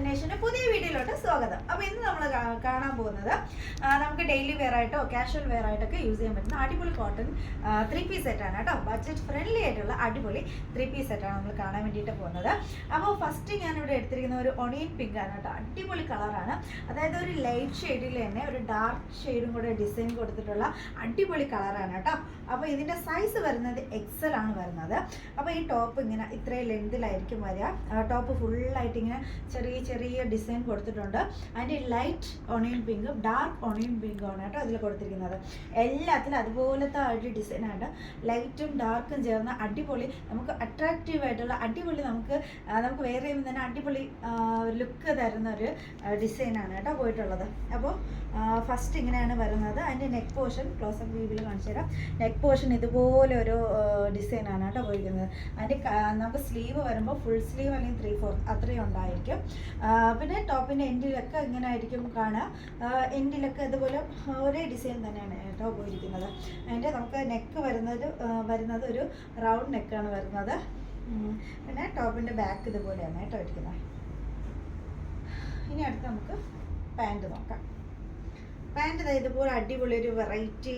Cotton നേഷന്റെ പുതിയ വീഡിയോയിലോട്ട് സ്വാഗതം. അപ്പോൾ ഇന്ന് നമ്മൾ കാണാൻ പോകുന്നത് നമുക്ക് ഡെയിലി വെയർ ആയിട്ടോ കാഷ്വൽ വെയർ ആയിട്ടൊക്കെ യൂസ് ചെയ്യാൻ പറ്റുന്ന അടിപൊളി കോട്ടൺ ത്രീ പീസ് സെറ്റാണ് കേട്ടോ. ബഡ്ജറ്റ് ഫ്രണ്ട്ലി ആയിട്ടുള്ള അടിപൊളി ത്രീ പീസ് സെറ്റാണ് നമ്മൾ കാണാൻ വേണ്ടിയിട്ട് പോകുന്നത്. അപ്പോൾ ഫസ്റ്റ് ഞാൻ ഞാനിവിടെ എടുത്തിരിക്കുന്ന ഒരു ഒണിയൻ പിങ്ക് ആണ് കേട്ടോ. അടിപൊളി കളറാണ് അതായത് ഒരു ലൈറ്റ് ഷെയ്ഡിൽ തന്നെ ഒരു ഡാർക്ക് ഷെയ്ഡും കൂടെ ഡിസൈൻ കൊടുത്തിട്ടുള്ള അടിപൊളി കളറാണ് കേട്ടോ. അപ്പോൾ ഇതിന്റെ സൈസ് വരുന്നത് എക്സൽ ആണ് വരുന്നത്. അപ്പോൾ ഈ ടോപ്പ് ഇങ്ങനെ ഇത്രയും ലെങ്തിലായിരിക്കും വരിക. ടോപ്പ് ഫുള്ളായിട്ട് ഇങ്ങനെ ചെറിയ ചെറിയ ഡിസൈൻ കൊടുത്തിട്ടുണ്ട്. അതിന്റെ ലൈറ്റ് ഒണിയൻ പിങ്കും ഡാർക്ക് ഒണിയൻ പിങ്കും ആണ് കേട്ടോ അതിൽ കൊടുത്തിരിക്കുന്നത്. എല്ലാത്തിലും അതുപോലത്തെ ഒരു ഡിസൈനാണ് ലൈറ്റും ഡാർക്കും ചേർന്ന അടിപൊളി നമുക്ക് അട്രാക്റ്റീവ് ആയിട്ടുള്ള അടിപൊളി നമുക്ക് നമുക്ക് വേറെ തന്നെ അടിപൊളി ലുക്ക് തരുന്ന ഒരു ഡിസൈനാണ് കേട്ടോ പോയിട്ടുള്ളത്. അപ്പോൾ ഫസ്റ്റ് ഇങ്ങനെയാണ് വരുന്നത്. അതിന്റെ നെക്ക് പോർഷൻ ക്ലോസ് അപ്പ് വ്യൂവിൽ കാണിച്ചു തരാം. നെക്ക് പോർഷൻ ഇതുപോലെ ഒരു ഡിസൈനാണ് കേട്ടോ പോയിരിക്കുന്നത്. അതിന്റെ നമുക്ക് സ്ലീവ് വരുമ്പോൾ ഫുൾ സ്ലീവ് അല്ലെങ്കിൽ ത്രീ ഫോർത്ത് അത്രയും ഉണ്ടായിരിക്കും. പിന്നെ ടോപ്പിന്റെ എൻഡിലൊക്കെ ഇങ്ങനെ ആയിരിക്കും കാണുക. എൻഡിലൊക്കെ അതുപോലെ ഒരേ ഡിസൈൻ തന്നെയാണ് കേട്ടോ പോയിരിക്കുന്നത്. അതിന്റെ നമുക്ക് നെക്ക് വരുന്നത് വരുന്നത് ഒരു റൗണ്ട് നെക്കാണ് വരുന്നത്. പിന്നെ ടോപ്പിന്റെ ബാക്ക് ഇതുപോലെയാണ് കേട്ടോ ഇരിക്കുന്നത്. ഇനി അടുത്ത് നമുക്ക് പാന്റ് നോക്കാം. പാന്റ് ഇതുപോലെ അടിപൊളി ഒരു വെറൈറ്റി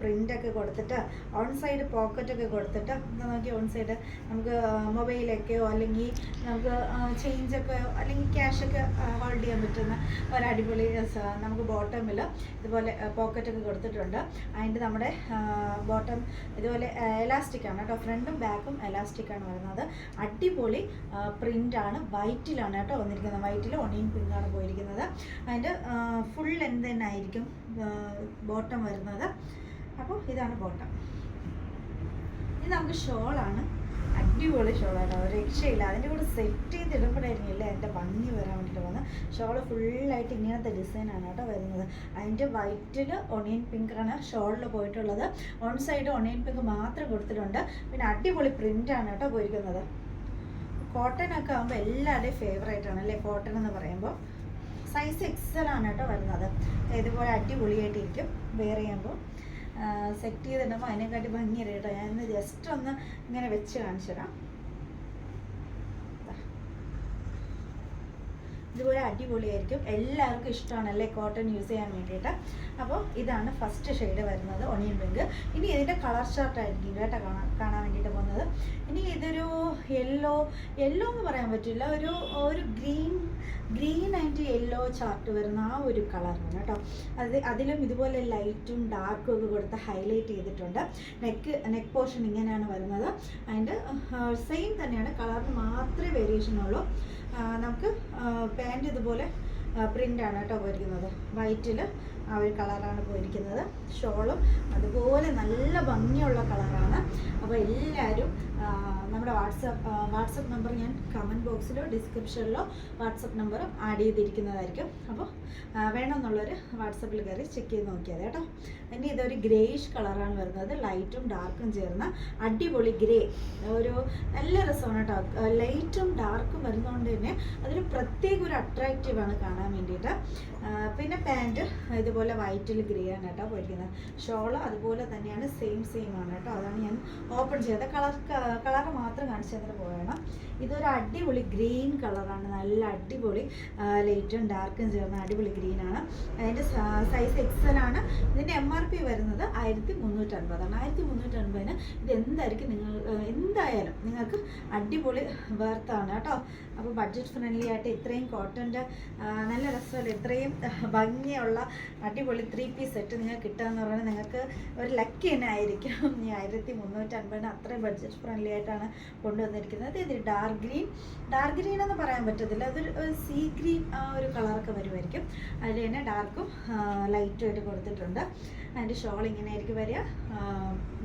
പ്രിന്റൊക്കെ കൊടുത്തിട്ട് ഓൺ സൈഡ് പോക്കറ്റ് ഒക്കെ കൊടുത്തിട്ട് നോക്കി ഓൺ സൈഡ് നമുക്ക് മൊബൈലൊക്കെയോ അല്ലെങ്കിൽ നമുക്ക് ചേഞ്ച് ഒക്കെ അല്ലെങ്കിൽ ക്യാഷ് ഒക്കെ ഹോൾഡ് ചെയ്യാൻ പറ്റുന്ന ഒരു അടിപൊളി നമുക്ക് ബോട്ടമിൽ ഇതുപോലെ പോക്കറ്റ് ഒക്കെ കൊടുത്തിട്ടുണ്ട്. അതിന്റെ നമ്മുടെ ബോട്ടം ഇതുപോലെ എലാസ്റ്റിക് ആണ് കേട്ടോ. ഫ്രണ്ടും ബാക്കും എലാസ്റ്റിക് ആണ് വരുന്നത്. അടിപൊളി പ്രിന്റാണ് വൈറ്റിലാണ് കേട്ടോ വന്നിരിക്കുന്നത്. വൈറ്റിൽ ഒണിയൻ പിങ്കാണ് പോയിരിക്കുന്നത് അതിന്റെ ഫുൾ ലെങ്ത് തന്നെ ആയിരിക്കും ബോട്ടം വരുന്നത്. അപ്പോൾ ഇതാണ് ബോട്ടം ഇത് നമുക്ക് ഷോളാണ് അടിപൊളി ഷോളാണ് ഒരു രക്ഷയില്ല. അതിന്റെ കൂടെ സെറ്റ് ചെയ്ത് ഇടുമ്പോഴായിരിക്കില്ല എന്റെ ഭംഗി വരാൻ വേണ്ടിയിട്ട് വന്നത് ഷോൾ ഫുള്ളായിട്ട് ഇങ്ങനത്തെ ഡിസൈനാണ് കേട്ടോ വരുന്നത്. അതിന്റെ വൈറ്റിൽ ഒണിയൻ പിങ്ക് ആണ് ഷോളിൽ പോയിട്ടുള്ളത്. വൺ സൈഡ് ഒണിയൻ പിങ്ക് മാത്രം കൊടുത്തിട്ടുണ്ട്. പിന്നെ അടിപൊളി പ്രിന്റാണ് കേട്ടോ പോയിരിക്കുന്നത്. കോട്ടൺ ഒക്കെ ആകുമ്പോൾ എല്ലാവരുടെയും ഫേവറേറ്റ് ആണ് അല്ലേ? കോട്ടൺ എന്ന് പറയുമ്പോൾ. സൈസ് എക്സൽ ആണ് കേട്ടോ വരുന്നത്. ഇതുപോലെ അടിപൊളിയായിട്ടിരിക്കും. വെയർ ചെയ്യുമ്പോൾ സെറ്റ് ചെയ്തിടുമ്പോൾ അതിനെക്കാട്ടി ഭംഗിയാണ് കേട്ടോ ഞാൻ ഇന്ന് ജസ്റ്റ് ഒന്ന് ഇങ്ങനെ വെച്ച് കാണിച്ചു തരാം. ഇതുപോലെ അടിപൊളിയായിരിക്കും. എല്ലാവർക്കും ഇഷ്ടമാണല്ലേ കോട്ടൺ യൂസ് ചെയ്യാൻ വേണ്ടിയിട്ട്. അപ്പോൾ ഇതാണ് ഫസ്റ്റ് ഷെയ്ഡ് വരുന്നത് ഒണിയൻ പിങ്ക് ഇനി ഇതിന്റെ കളർ ചാർട്ട് ആയിരിക്കും കേട്ടോ കാണാൻ കാണാൻ വേണ്ടിയിട്ട് പോകുന്നത്. ഇനി ഇതൊരു യെല്ലോ യെല്ലോ എന്ന് പറയാൻ പറ്റില്ല. ഒരു ഒരു green green and yellow chart വരുന്ന ആ ഒരു കളറാണ് കേട്ടോ. അത് അതിലും ഇതുപോലെ ലൈറ്റും ഡാർക്കും ഒക്കെ കൊടുത്ത് ഹൈലൈറ്റ് ചെയ്തിട്ടുണ്ട്. നെക്ക് നെക്ക് പോർഷൻ ഇങ്ങനെയാണ് വരുന്നത്. അതിന്റെ സെയിം തന്നെയാണ് കളറിന് മാത്രമേ വേരിയേഷൻ ഉള്ളൂ. നമുക്ക് പാന്റ് ഇതുപോലെ പ്രിന്റാണ് കേട്ടോ പോയിരിക്കുന്നത്. വൈറ്റിൽ ആ ഒരു കളറാണ് പോയിരിക്കുന്നത്. ഷോളും അതുപോലെ നല്ല ഭംഗിയുള്ള കളറാണ് അപ്പോൾ എല്ലാവരും നമ്മുടെ വാട്സപ്പ് വാട്സപ്പ് നമ്പർ ഞാൻ കമന്റ് ബോക്സിലോ ഡിസ്ക്രിപ്ഷനിലോ വാട്സപ്പ് നമ്പർ ആഡ് ചെയ്തിരിക്കുന്നതായിരിക്കും. അപ്പോൾ വേണമെന്നുള്ളവർ വാട്സപ്പിൽ കയറി ചെക്ക് ചെയ്ത് നോക്കിയാൽ കേട്ടോ. ഇനി ഇതൊരു ഗ്രേയിഷ് കളറാണ് വരുന്നത്. ലൈറ്റും ഡാർക്കും ചേർന്ന അടിപൊളി ഗ്രേ ഒരു നല്ല രസമാണ് കേട്ടോ. ലൈറ്റും ഡാർക്കും വരുന്നതുകൊണ്ട് തന്നെ അതൊരു പ്രത്യേക ഒരു അട്രാക്റ്റീവാണ് കാണാൻ വേണ്ടിയിട്ട്. പിന്നെ പാന്റ് ഇതുപോലെ വൈറ്റിൽ ഗ്രേ ആണ് കേട്ടോ പോയിരിക്കുന്നത്. ഷോൾ അതുപോലെ തന്നെയാണ് സെയിം സെയിം ആണ് കേട്ടോ. അതാണ് ഞാൻ ഓപ്പൺ ചെയ്ത കളർ കളർ മാത്രം കാണിച്ചു തന്നിട്ട് പോകണം ഇതൊരു അടിപൊളി ഗ്രീൻ കളറാണ്. നല്ല അടിപൊളി ലൈറ്റും ഡാർക്കും ചേർന്ന അടിപൊളി ഗ്രീനാണ് അതിന്റെ സൈസ് എക്സൽ ആണ്. ഇതിന്റെ എം ആർ പി വരുന്നത് ആയിരത്തി മുന്നൂറ്റൻപതാണ് ആയിരത്തി മുന്നൂറ്റൻപതിന് ഇത് എന്തായിരിക്കും നിങ്ങൾ എന്തായാലും നിങ്ങൾക്ക് അടിപൊളി വേർത്താണ് കേട്ടോ. അപ്പോൾ ബഡ്ജറ്റ് ഫ്രണ്ട്ലി ആയിട്ട് ഇത്രയും കോട്ടന്റെ നല്ല രസമുള്ള ഇത്രയും ഭംഗിയുള്ള അടിപൊളി ത്രീ പീസ് സെറ്റ് നിങ്ങൾക്ക് കിട്ടുക എന്ന് പറയുന്നത് നിങ്ങൾക്ക് ഒരു ലക്കി തന്നെ ആയിരിക്കും. ആയിരത്തി മുന്നൂറ്റൻപതിന് അത്രയും ബഡ്ജറ്റ് ഫ്രണ്ട്ലി ആയിട്ടാണ് കൊണ്ടുവന്നിരിക്കുന്നത്. ഇത് ഡാർക്ക് ഗ്രീൻ. ഡാർക്ക് ഗ്രീൻ എന്ന് പറയാൻ പറ്റത്തില്ല. അതൊരു സീ ഗ്രീൻ ആ ഒരു കളറൊക്കെ വരുമായിരിക്കും അതിൽ തന്നെ ഡാർക്കും ലൈറ്റും ആയിട്ട് കൊടുത്തിട്ടുണ്ട്. അതിന്റെ ഷോൾ ഇങ്ങനെ ആയിരിക്കും വരിക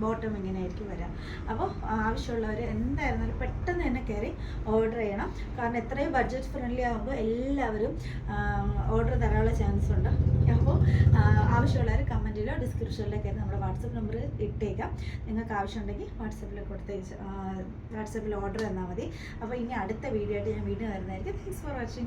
ബോട്ടം ഇങ്ങനെ ആയിരിക്കും വരിക. അപ്പോൾ ആവശ്യമുള്ളവർ എന്തായിരുന്നാലും പെട്ടെന്ന് തന്നെ കയറി ഓർഡർ ചെയ്യണം. കാരണം എത്രയും ബഡ്ജറ്റ് ഫ്രണ്ട്ലി ആകുമ്പോൾ എല്ലാവരും ഓർഡർ തരാനുള്ള ചാൻസ് ഉണ്ട്. അപ്പോൾ ആവശ്യമുള്ളവർ കമന്റിലോ ഡിസ്ക്രിപ്ഷനിലോ കയറി നമ്മുടെ വാട്സപ്പ് നമ്പർ ഇട്ടേക്കാം. നിങ്ങൾക്ക് ആവശ്യമുണ്ടെങ്കിൽ വാട്സപ്പിൽ കൊടുത്തേച്ച് വാട്സപ്പിൽ ഓർഡർ തന്നാൽ മതി. അപ്പോൾ ഇനി അടുത്ത വീഡിയോ ആയിട്ട് ഞാൻ വീണ്ടും വരുന്നതായിരിക്കും. Thanks for watching